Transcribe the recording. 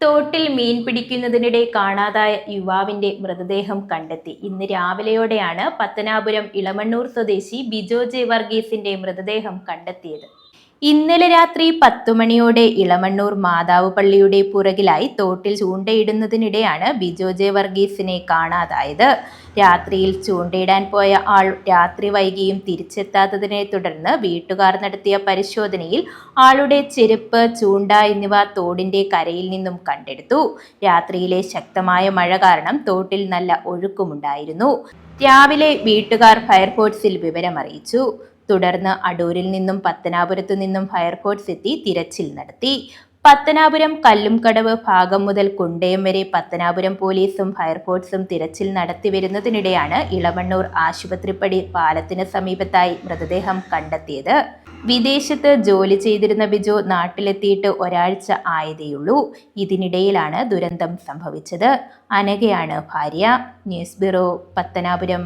തോട്ടിൽ മീൻ പിടിക്കുന്നതിനിടെ കാണാതായ യുവാവിന്റെ മൃതദേഹം കണ്ടെത്തി. ഇന്ന് രാവിലെയോടെയാണ് പത്തനാപുരം ഇളമണ്ണൂർ സ്വദേശി ബിജോ ജെ വർഗീസിന്റെ മൃതദേഹം കണ്ടെത്തിയത്. ഇന്നലെ രാത്രി പത്തുമണിയോടെ ഇളമണ്ണൂർ മാതാവ് പള്ളിയുടെ പുറകിലായി തോട്ടിൽ ചൂണ്ടയിടുന്നതിനിടെയാണ് ബിജോ ജെ വർഗീസിനെ കാണാതായത്. രാത്രിയിൽ ചൂണ്ടയിടാൻ പോയ ആൾ രാത്രി വൈകിയും തിരിച്ചെത്താത്തതിനെ തുടർന്ന് വീട്ടുകാർ നടത്തിയ പരിശോധനയിൽ ആളുടെ ചെരുപ്പ് ചൂണ്ട എന്നിവ തോടിന്റെ കരയിൽ നിന്നും കണ്ടെടുത്തു. രാത്രിയിലെ ശക്തമായ മഴ കാരണം തോട്ടിൽ നല്ല ഒഴുക്കുമുണ്ടായിരുന്നു. രാവിലെ വീട്ടുകാർ ഫയർഫോഴ്സിൽ വിവരമറിയിച്ചു. തുടർന്ന് അടൂരിൽ നിന്നും പത്തനാപുരത്തു നിന്നും ഫയർഫോഴ്സ് എത്തി തിരച്ചിൽ നടത്തി. പത്തനാപുരം കല്ലുംകടവ് ഭാഗം മുതൽ കുണ്ടയം വരെ പത്തനാപുരം പോലീസും ഫയർഫോഴ്സും തിരച്ചിൽ നടത്തി വരുന്നതിനിടെയാണ് ഇളവണ്ണൂർ ആശുപത്രിപ്പടി പാലത്തിന് സമീപത്തായി മൃതദേഹം കണ്ടെത്തിയത്. വിദേശത്ത് ജോലി ചെയ്തിരുന്ന ബിജു നാട്ടിലെത്തിയിട്ട് ഒരാഴ്ച ആയതേയുള്ളൂ. ഇതിനിടയിലാണ് ദുരന്തം സംഭവിച്ചത്. അനഘയാണ് ഭാര്യ. News bureau Pathanapuram.